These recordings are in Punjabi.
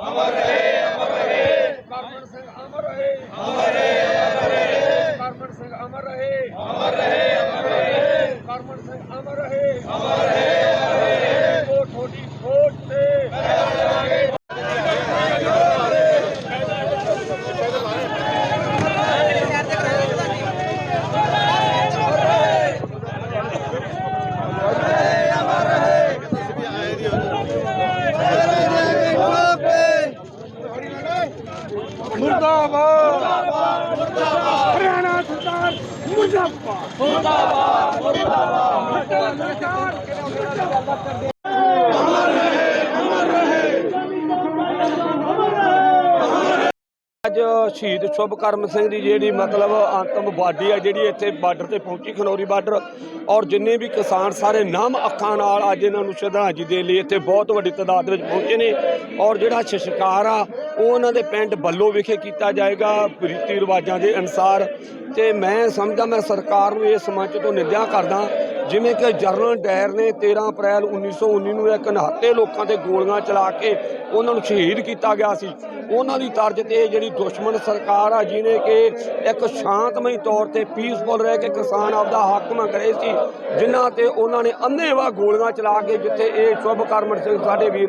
ਅਮਰ ਰਹੇ ਅਮਰ ਰਹੇ। ਕਰਮਨ ਸਿੰਘ ਅਮਰ ਰਹੇ ਅਮਰ ਰਹੇ। ਅਮਰ ਰਹੇ ਕਰਮਨ ਸਿੰਘ ਅਮਰ ਰਹੇ। ਅਮਰ ਰਹੇ ਅਮਰ ਰਹੇ ਕਰਮਨ ਸਿੰਘ ਅਮਰ ਰਹੇ ਅਮਰ ਰਹੇ ਅਮਰ ਰਹੇ ਉਹ ਥੋੜੀ ਵੋਟ ਤੇ ਮੁਰਦਾਬਾਦ ਮੁਰਦਾਬਾਦ ਹਰਿਆਣਾ ਸਰਕਾਰ ਮੁਰਦਾਬਾਦ ਮੁਰਦਾਬਾਦ ਮੁਰਦਾਬਾਦ ਸਰਕਾਰ ਅੱਜ ਸ਼ਹੀਦ ਸ਼ੁਭਕਰਮ ਸਿੰਘ ਦੀ ਜਿਹੜੀ ਮਤਲਬ ਅੰਤਮ ਬਾਡੀ ਆ, ਜਿਹੜੀ ਇੱਥੇ ਬਾਰਡਰ ਤੇ ਪਹੁੰਚੀ, ਖਨੌਰੀ ਬਾਰਡਰ। ਔਰ ਜਿੰਨੇ ਵੀ ਕਿਸਾਨ ਸਾਰੇ ਨਾਮ ਅੱਖਾਂ ਨਾਲ ਅੱਜ ਇਹਨਾਂ ਨੂੰ ਸ਼ਰਧਾਂਜਲੀ ਦੇ ਲਈ ਇੱਥੇ ਬਹੁਤ ਵੱਡੀ ਤਾਦਾਦ ਵਿੱਚ ਪਹੁੰਚੇ ਨੇ। ਔਰ ਜਿਹੜਾ ਸ਼ਸ਼ਕਾਰ ਆ, ਉਹ ਉਹਨਾਂ ਦੇ ਪਿੰਡ ਬੱਲੋ ਵਿਖੇ ਕੀਤਾ ਜਾਏਗਾ ਰੀਤੀ ਰਿਵਾਜਾਂ ਦੇ ਅਨੁਸਾਰ। ਤੇ ਮੈਂ ਸਮਝਦਾ, ਮੈਂ ਸਰਕਾਰ ਨੂੰ ਇਸ ਮੰਚ ਤੋਂ ਨਿੰਦਿਆ ਕਰਦਾ ਜਿਵੇਂ ਕਿ ਜਰਨਲ ਡਾਇਰ ਨੇ 13 ਅਪ੍ਰੈਲ 1919 ਨੂੰ ਇੱਕ ਨਿਹੱਥੇ ਲੋਕਾਂ ਤੇ ਗੋਲੀਆਂ ਚਲਾ ਕੇ ਉਹਨਾਂ ਨੂੰ ਸ਼ਹੀਦ ਕੀਤਾ ਗਿਆ ਸੀ। ਉਹਨਾਂ ਦੀ ਤਰਜ਼ ਤੇ ਜਿਹੜੀ ਦੁਸ਼ਮਣ ਸਰਕਾਰ ਆ, ਜਿਹਨੇ ਕਿ ਇੱਕ ਸ਼ਾਂਤਮਈ ਤੌਰ ਤੇ ਪੀਸਫੁਲ ਰਹਿ ਕੇ ਕਿਸਾਨ ਆਪਦਾ ਹੱਕ ਮੰਗ ਰਹੇ ਸੀ, ਜਿਨ੍ਹਾਂ ਤੇ ਉਹਨਾਂ ਨੇ ਅੰਨ੍ਹੇਵਾਹ ਗੋਲੀਆਂ ਚਲਾ ਕੇ ਜਿੱਥੇ ਇਹ ਸ਼ੁਭ ਸ਼ੁਭਕਰਮ ਸਿੰਘ ਸਾਡੇ ਵੀਰ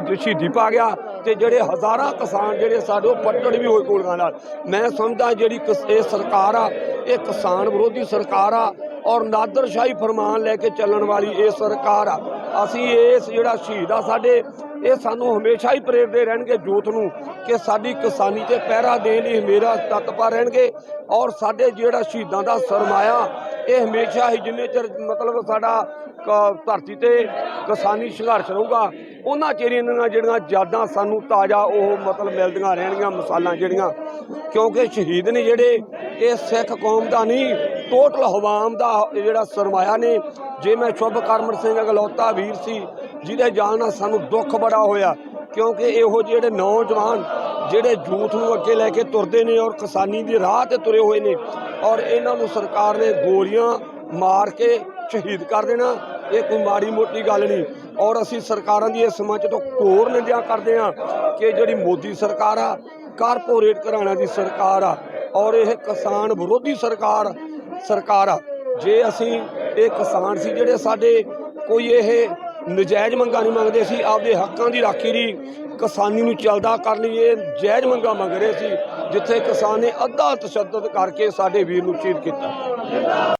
ਦੀ ਸ਼ਹੀਦੀ ਪਾ ਗਿਆ ਤੇ ਜਿਹੜੇ ਹਜ਼ਾਰਾਂ ਕਿਸਾਨ ਜਿਹੜੇ ਸਾਡੇ ਪੱਟੜ ਵੀ ਹੋਏ ਗੋਲੀਆਂ ਨਾਲ। ਮੈਂ ਸਮਝਦਾ ਜਿਹੜੀ ਕਿਸ- ਇਹ ਸਰਕਾਰ ਆ, ਇਹ ਕਿਸਾਨ ਵਿਰੋਧੀ ਸਰਕਾਰ ਆ ਔਰ ਨਾਦਰਸ਼ਾਹੀ ਫਰਮਾਨ ਲੈ ਕੇ ਚੱਲਣ ਵਾਲੀ ਇਹ ਸਰਕਾਰ ਆ। ਅਸੀਂ ਇਸ ਜਿਹੜਾ ਸ਼ਹੀਦ ਆ ਸਾਡੇ, ਇਹ ਸਾਨੂੰ ਹਮੇਸ਼ਾ ਹੀ ਪ੍ਰੇਰਦੇ ਰਹਿਣਗੇ ਜੋਤ ਨੂੰ ਕਿ ਸਾਡੀ ਕਿਸਾਨੀ ਤੇ ਪਹਿਰਾ ਦੇਣ ਲਈ ਮੇਰਾ ਤਤਪਾ ਰਹਿਣਗੇ। ਔਰ ਸਾਡੇ ਜਿਹੜਾ ਸ਼ਹੀਦਾਂ ਦਾ ਸਰਮਾਇਆ, ਇਹ ਹਮੇਸ਼ਾ ਹੀ ਜਿੰਨੇ ਚਿਰ ਮਤਲਬ ਸਾਡਾ ਧਰਤੀ ਤੇ ਕਿਸਾਨੀ ਸੰਘਰਸ਼ ਰਹੂਗਾ ਉਹਨਾਂ ਚਿਰ ਇਹਨਾਂ ਜਿਹੜੀਆਂ ਯਾਦਾਂ ਸਾਨੂੰ ਤਾਜ਼ਾ ਉਹ ਮਤਲਬ ਮਿਲਦੀਆਂ ਰਹਿਣਗੀਆਂ, ਮਸਾਲਾਂ ਜਿਹੜੀਆਂ। ਕਿਉਂਕਿ ਸ਼ਹੀਦ ਨੇ ਜਿਹੜੇ, ਇਹ ਸਿੱਖ ਕੌਮ ਦਾ ਨਹੀਂ ਟੋਟਲ ਹਵਾਮ ਦਾ ਜਿਹੜਾ ਸਰਮਾਇਆ ਨੇ। ਜੇ ਮੈਂ ਸ਼ੁਭਕਰਮ ਸਿੰਘ ਅਗਲੌਤਾ ਵੀਰ ਸੀ, ਜਿਹਦੇ ਜਾਣ ਨਾਲ ਸਾਨੂੰ ਦੁੱਖ ਬੜਾ ਹੋਇਆ, ਕਿਉਂਕਿ ਇਹੋ ਜਿਹੜੇ ਨੌਜਵਾਨ, ਜਿਹੜੇ ਜੂਥ ਨੂੰ ਅੱਗੇ ਲੈ ਕੇ ਤੁਰਦੇ ਨੇ ਔਰ ਕਿਸਾਨੀ ਦੀ ਰਾਹ ਤੇ ਤੁਰੇ ਹੋਏ ਨੇ, ਔਰ ਇਹਨਾਂ ਨੂੰ ਸਰਕਾਰ ਨੇ ਗੋਲੀਆਂ ਮਾਰ ਕੇ ਸ਼ਹੀਦ ਕਰ ਦੇਣਾ, ਇਹ ਕੋਈ ਮਾੜੀ ਮੋਟੀ ਗੱਲ ਨਹੀਂ। ਔਰ ਅਸੀਂ ਸਰਕਾਰਾਂ ਦੀ ਇਸ ਮੰਚ ਤੋਂ ਘੋਰ ਨਿੰਦਿਆ ਕਰਦੇ ਹਾਂ ਕਿ ਜਿਹੜੀ ਮੋਦੀ ਸਰਕਾਰ ਆ, ਕਾਰਪੋਰੇਟ ਘਰਾਣਿਆਂ ਦੀ ਸਰਕਾਰ ਆ ਔਰ ਇਹ ਕਿਸਾਨ ਵਿਰੋਧੀ ਸਰਕਾਰ ਸਰਕਾਰ ਆ। ਜੇ ਅਸੀਂ ਇਹ ਕਿਸਾਨ ਸੀ ਜਿਹੜੇ ਸਾਡੇ ਕੋਈ ਇਹ ਨਜਾਇਜ਼ ਮੰਗਾਂ ਨਹੀਂ ਮੰਗਦੇ ਸੀ, ਆਪਦੇ ਹੱਕਾਂ ਦੀ ਰਾਖੀ ਲਈ ਕਿਸਾਨੀ ਨੂੰ ਚੱਲਦਾ ਕਰਨ ਲਈ ਇਹ ਜਾਇਜ਼ ਮੰਗਾਂ ਮੰਗ ਰਹੇ ਸੀ, ਜਿੱਥੇ ਕਿਸਾਨ ਨੇ ਅੱਧਾ ਤਸ਼ੱਦਦ ਕਰਕੇ ਸਾਡੇ ਵੀਰ ਨੂੰ ਸ਼ਹੀਦ ਕੀਤਾ।